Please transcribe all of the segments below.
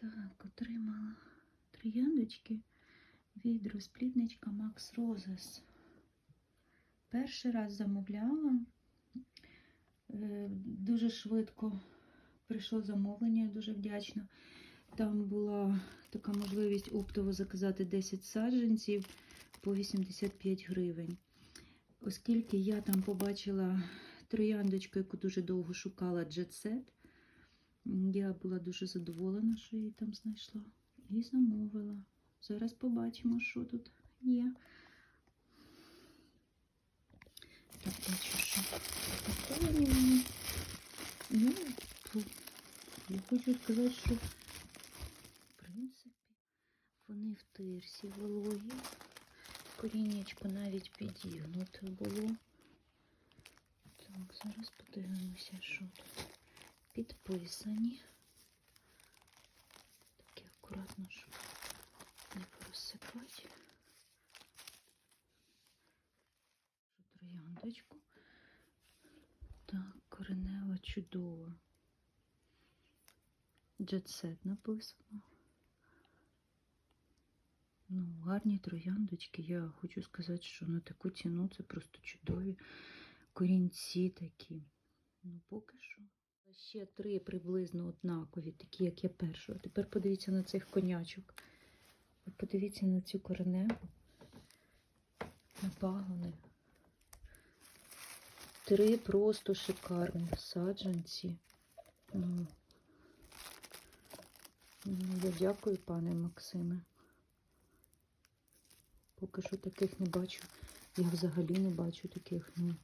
Так, отримала трояндочки від розплідничка Max Roses. Перший раз замовляла. Е, Дуже швидко прийшло замовлення, дуже вдячна. Там була така можливість оптово заказати 10 саджанців по 85 гривень. Оскільки я там побачила трояндочку, яку дуже довго шукала Set, я була дуже задоволена, що її там знайшла. І замовила. Зараз побачимо, що тут є. Так, бачу, що упаковані вони. Ну, я хочу сказати, що в принципі вони в тирсі вологі. Коріннячко навіть підігнуте було. Так, зараз подивимося, що тут підписані. Таке акуратно, щоб не порозсипати. Трояндочку. Так, коренева чудова. Джетсет написано. Ну, гарні трояндочки. Я хочу сказати, що на таку ціну це просто чудові корінці такі. Ну, поки що. Ще три приблизно однакові, такі, як я першого. Тепер подивіться на цих конячок. Подивіться на цю кореневу, на пагони. Три просто шикарні саджанці. Ну, ну, я дякую, пане Максиме. Поки що таких не бачу. Я взагалі не бачу таких ну,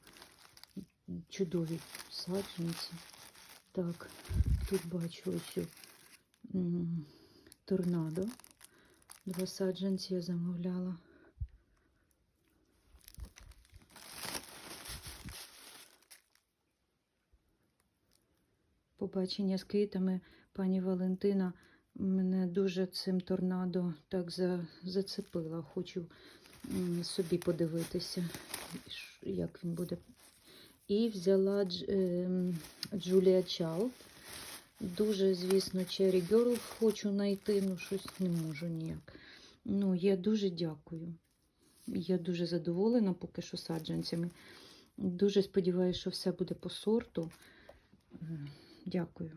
чудові саджанці. Так, тут бачу ось торнадо. Два саджанці я замовляла. Побачення з квітами пані Валентина мене дуже цим торнадо так за, зацепила. Хочу собі подивитися, як він буде. І взяла ем, Джулія Чалд. Дуже, звісно, Cherry Girl хочу знайти, ну щось не можу ніяк. Ну, я дуже дякую. Я дуже задоволена поки що саджанцями. Дуже сподіваюся, що все буде по сорту. Дякую.